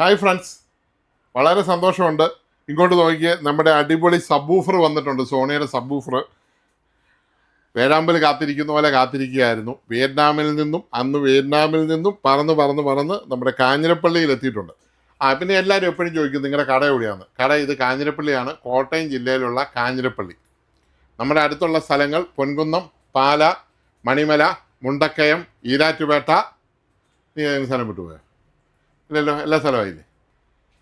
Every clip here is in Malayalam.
ഹായ് ഫ്രണ്ട്സ് വളരെ സന്തോഷമുണ്ട്. ഇങ്ങോട്ട് നോക്കിയേ നമ്മുടെ അടിപൊളി സബ്ബൂഫർ വന്നിട്ടുണ്ട് സോണിയുടെ സബ്ബൂഫർ വേഴാമ്പൽ കാത്തിരിക്കുന്ന പോലെ കാത്തിരിക്കുകയായിരുന്നു. വിയറ്റ്നാമിൽ നിന്നും അന്ന് വിയറ്റ്നാമിൽ നിന്നും പറന്ന് പറന്ന് പറന്ന് നമ്മുടെ കാഞ്ഞിരപ്പള്ളിയിൽ എത്തിയിട്ടുണ്ട്. ആ പിന്നെ എല്ലാവരും എപ്പോഴും ചോദിക്കും നിങ്ങളുടെ കട എവിടെയാണ്? കട ഇത് കാഞ്ഞിരപ്പള്ളിയാണ് കോട്ടയം ജില്ലയിലുള്ള കാഞ്ഞിരപ്പള്ളി. നമ്മുടെ അടുത്തുള്ള സ്ഥലങ്ങൾ പൊൻകുന്നം പാല മണിമല മുണ്ടക്കയം ഈരാറ്റുപേട്ട. നീ സ്ഥലം വിട്ടുപോയോ? ഇല്ലല്ലോ എല്ലാ സ്ഥലമായില്ലേ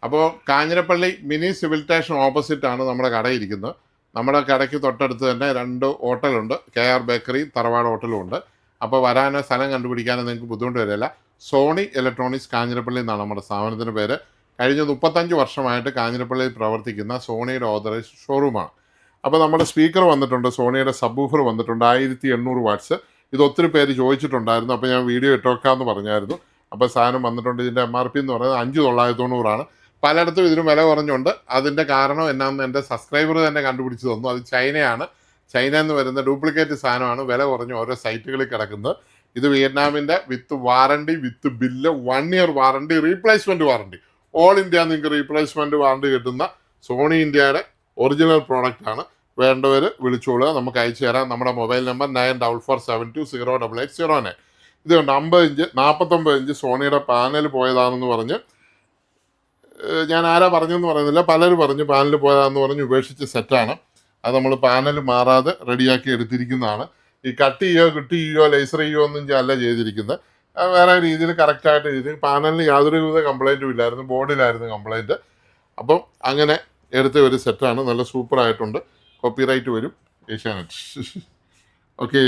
അപ്പോൾ കാഞ്ഞിരപ്പള്ളി മിനി സിവിൽ സ്റ്റേഷൻ ഓപ്പോസിറ്റാണ് നമ്മുടെ കടയിരിക്കുന്നത്. നമ്മുടെ കടയ്ക്ക് തൊട്ടടുത്ത് തന്നെ രണ്ട് ഹോട്ടലുണ്ട്. കെ ആർ ബേക്കറി തറവാട് ഹോട്ടലും ഉണ്ട്. അപ്പോൾ വരാനോ സ്ഥലം കണ്ടുപിടിക്കാനോ നിങ്ങൾക്ക് ബുദ്ധിമുട്ട് വരില്ല. സോണി ഇലക്ട്രോണിക്സ് കാഞ്ഞിരപ്പള്ളി എന്നാണ് നമ്മുടെ സ്ഥാപനത്തിന്റെ പേര്. കഴിഞ്ഞ മുപ്പത്തഞ്ച് വർഷമായിട്ട് കാഞ്ഞിരപ്പള്ളിയിൽ പ്രവർത്തിക്കുന്ന സോണിയുടെ ഓതറൈസ് ഷോറൂമാണ്. അപ്പോൾ നമ്മുടെ സ്പീക്കർ വന്നിട്ടുണ്ട് സോണിയുടെ സബ്ബൂഫർ വന്നിട്ടുണ്ട്. ആയിരത്തി എണ്ണൂറ് വാട്ട്സ്. ഇത് ഒത്തിരി പേര് ചോദിച്ചിട്ടുണ്ടായിരുന്നു. അപ്പോൾ ഞാൻ വീഡിയോ ഇട്ടേക്കാമെന്ന് പറഞ്ഞായിരുന്നു. അപ്പോൾ സാധനം വന്നിട്ടുണ്ട് ഇതിന്റെ എം ആർ പി എന്ന് പറയുന്നത് അഞ്ച് തൊള്ളായിരത്തി തൊണ്ണൂറാണ് പലയിടത്തും ഇതിന് വില കുറഞ്ഞുണ്ട്. അതിന്റെ കാരണം എന്നാന്ന് എന്റെ സബ്സ്ക്രൈബർ തന്നെ കണ്ടുപിടിച്ച് തന്നു. അത് ചൈനയാണ്. ചൈന എന്ന് വരുന്ന ഡ്യൂപ്ലിക്കേറ്റ് സാധനമാണ് വില കുറഞ്ഞ് ഓരോ സൈറ്റുകളിൽ കിടക്കുന്നത്. ഇത് വിയറ്റ്നാമിന്റെ with warranty with bill one year warranty replacement warranty all India നിങ്ങൾക്ക് റീപ്ലേസ്മെന്റ് വാറണ്ടി കിട്ടുന്ന സോണി ഇന്ത്യയുടെ ഒറിജിനൽ പ്രോഡക്റ്റാണ് വേണ്ടവർ വിളിച്ചോളുക. നമുക്ക് അയച്ചു തരാം നമ്മുടെ mobile number nine double four seven two zero double eight zero nine ഇതുകൊണ്ട് അമ്പത് ഇഞ്ച് നാൽപ്പത്തൊമ്പത് ഇഞ്ച് സോണിയുടെ പാനൽ പോയതാണെന്ന് പറഞ്ഞ് ഞാൻ ആരാ പറഞ്ഞെന്ന് പറയുന്നില്ല. പലരും പറഞ്ഞു പാനൽ പോയതാന്ന് പറഞ്ഞ് ഉപേക്ഷിച്ച സെറ്റാണ്. അത് നമ്മൾ പാനൽ മാറാതെ റെഡിയാക്കി എടുത്തിരിക്കുന്നതാണ്. ഈ കട്ട് ചെയ്യോ കിട്ട് ചെയ്യോ ലേസർ ചെയ്യോ ഒന്നും അല്ല ചെയ്തിരിക്കുന്നത്. വേറെ രീതിയിൽ കറക്റ്റായിട്ട് ചെയ്തിരിക്കും പാനലിന് യാതൊരുവിധ കംപ്ലൈന്റും ഇല്ലായിരുന്നു. ബോർഡിലായിരുന്നു കംപ്ലൈന്റ് അപ്പം അങ്ങനെ എടുത്ത ഒരു സെറ്റാണ്. നല്ല സൂപ്പറായിട്ടുണ്ട് കോപ്പിറൈറ്റ് വരും. ഏഷ്യാനെറ്റ്. ഓക്കെ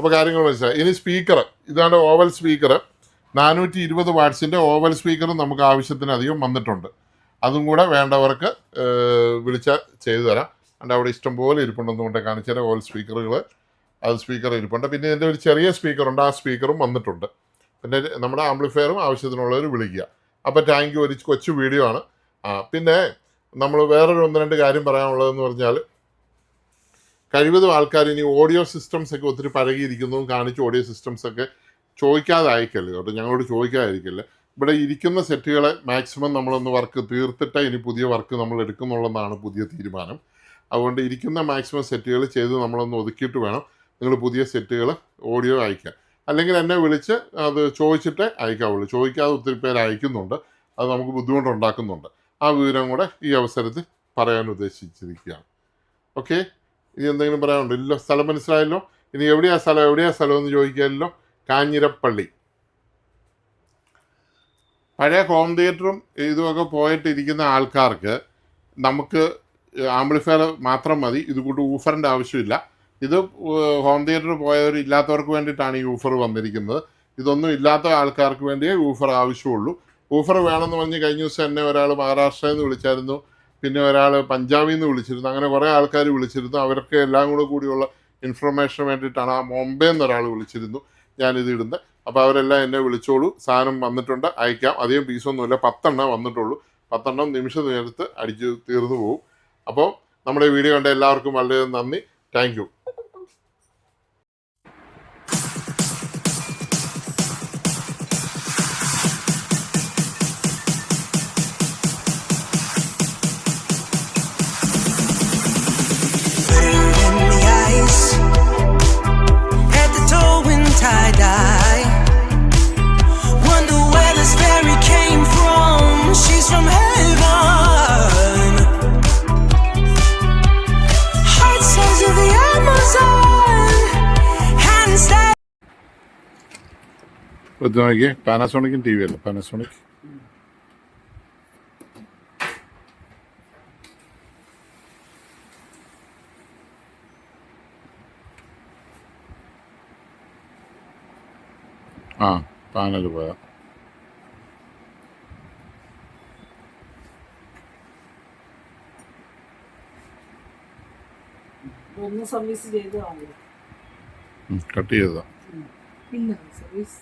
അപ്പോൾ കാര്യങ്ങൾ മനസ്സിലായി. ഇനി സ്പീക്കർ ഇതാണ് ഓവൽ സ്പീക്കർ നാനൂറ്റി ഇരുപത് വാട്ട്സിന്റെ ഓവൽ സ്പീക്കറും നമുക്ക് ആവശ്യത്തിനധികം വന്നിട്ടുണ്ട്. അതും കൂടെ വേണ്ടവർക്ക് വിളിച്ച ചെയ്തു തരാം. അണ്ട് അവിടെ ഇഷ്ടം പോലെ ഇരിപ്പുണ്ടെന്ന് കൊണ്ട് കാണിച്ചു തരാം ഓവൽ സ്പീക്കറുകൾ അത് സ്പീക്കർ ഇരിപ്പുണ്ട്. പിന്നെ ഇതിന്റെ ഒരു ചെറിയ സ്പീക്കറുണ്ട് ആ സ്പീക്കറും വന്നിട്ടുണ്ട്. പിന്നെ നമ്മുടെ ആംപ്ലിഫയറും ആവശ്യത്തിനുള്ളവർ വിളിക്കുക. അപ്പോൾ താങ്ക് യു ഒരു കൊച്ചു വീഡിയോ ആണ്. ആ പിന്നെ നമ്മൾ വേറൊരു ഒന്ന് രണ്ട് കാര്യം പറയാനുള്ളതെന്ന് പറഞ്ഞാൽ കഴിവതും ആൾക്കാർ ഇനി ഓഡിയോ സിസ്റ്റംസ് ഒക്കെ ഒത്തിരി പഴകിയിരിക്കുന്നതും കാണിച്ച് ഓഡിയോ സിസ്റ്റംസ് ഒക്കെ ചോദിക്കാതെ അയക്കല്ലേ കേട്ടോ ഞങ്ങളോട് ചോദിക്കാതിരിക്കല്ലേ? ഇവിടെ ഇരിക്കുന്ന സെറ്റുകളെ മാക്സിമം നമ്മളൊന്ന് വർക്ക് തീർത്തിട്ടേ ഇനി പുതിയ വർക്ക് നമ്മൾ എടുക്കുന്നുള്ളതാണ് പുതിയ തീരുമാനം. അതുകൊണ്ട് ഇരിക്കുന്ന മാക്സിമം സെറ്റുകൾ ചെയ്ത് നമ്മളൊന്ന് ഒതുക്കിയിട്ട് വേണം നിങ്ങൾ പുതിയ സെറ്റുകൾ ഓഡിയോ അയക്കാൻ. അല്ലെങ്കിൽ എന്നെ വിളിച്ച് അത് ചോദിച്ചിട്ട് അയക്കാവുള്ളൂ. ചോദിക്കാതെ ഒത്തിരി പേര് അയക്കുന്നുണ്ട്. അത് നമുക്ക് ബുദ്ധിമുട്ടുണ്ടാക്കുന്നുണ്ട്. ആ വിവരം കൂടെ ഈ അവസരത്തിൽ പറയാൻ ഉദ്ദേശിച്ചിരിക്കുകയാണ്. ഓക്കെ ഇനി എന്തെങ്കിലും പറയാനുണ്ടോ? ഇല്ല സ്ഥലം മനസ്സിലായല്ലോ. ഇനി എവിടെയാ സ്ഥലം? എവിടെയാ സ്ഥലം എന്ന് ചോദിക്കാമല്ലോ കാഞ്ഞിരപ്പള്ളി. പഴയ ഹോം തിയേറ്ററും ഇതുമൊക്കെ പോയിട്ടിരിക്കുന്ന ആൾക്കാർക്ക് നമുക്ക് ആംപ്ലിഫയർ മാത്രം മതി. ഇത് കൂട്ട് ഊഫറിന്റെ ആവശ്യമില്ല. ഇത് ഹോം തിയേറ്റർ പോയവർ ഇല്ലാത്തവർക്ക് വേണ്ടിയിട്ടാണ് ഈ ഊഫർ വന്നിരിക്കുന്നത്. ഇതൊന്നും ഇല്ലാത്ത ആൾക്കാർക്ക് വേണ്ടിയേ ഊഫർ ആവശ്യമുള്ളൂ. ഊഫർ വേണമെന്ന് പറഞ്ഞ് കഴിഞ്ഞ ദിവസം എന്നെ ഒരാൾ മഹാരാഷ്ട്രയിൽ നിന്ന് വിളിച്ചായിരുന്നു. പിന്നെ ഒരാൾ പഞ്ചാബിൽ നിന്ന് വിളിച്ചിരുന്നു. അങ്ങനെ കുറേ ആൾക്കാർ വിളിച്ചിരുന്നു. അവർക്ക് എല്ലാം കൂടെ കൂടിയുള്ള ഇൻഫർമേഷന് വേണ്ടിയിട്ടാണ് ആ മുംബൈ നിന്ന് ഒരാൾ വിളിച്ചിരുന്നു. ഞാനിത് ഇടുന്നത് അപ്പോൾ അവരെല്ലാം എന്നെ വിളിച്ചോളൂ. സാധനം വന്നിട്ടുണ്ട്. അയക്കാം. അധികം പീസൊന്നുമില്ല പത്തെണ്ണം വന്നിട്ടുള്ളൂ. പത്തെണ്ണം നിമിഷ നേരത്ത് അടിച്ച് തീർന്നു പോകും അപ്പോൾ നമ്മുടെ വീഡിയോ കണ്ട എല്ലാവർക്കും വളരെ നന്ദി. താങ്ക് ഇത് നോക്കിയേ പാനാസോണിക്കും ടി വി അല്ല? പാനാസോണിക് ആ പാനൽ പോയാ ഒന്ന് സർവീസ് ചെയ്ത് കട്ട് ചെയ്തതാ. ഇല്ല സർവീസ്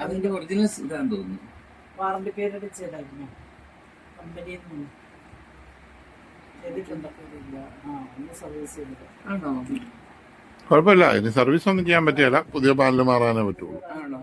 അതിന്റെ ഒറിജിനൽ ഇതാണെന്ന് തോന്നുന്നു. വാറണ്ടി പേരുടെ ചെയ്തായിരുന്നു കമ്പനിയിൽ നിന്ന് ആണോ? കുഴപ്പമില്ല. ഇനി സർവീസ് ഒന്നും ചെയ്യാൻ പറ്റിയല്ല പുതിയ പാനൽ മാറാനേ പറ്റുള്ളൂ. ആണോ?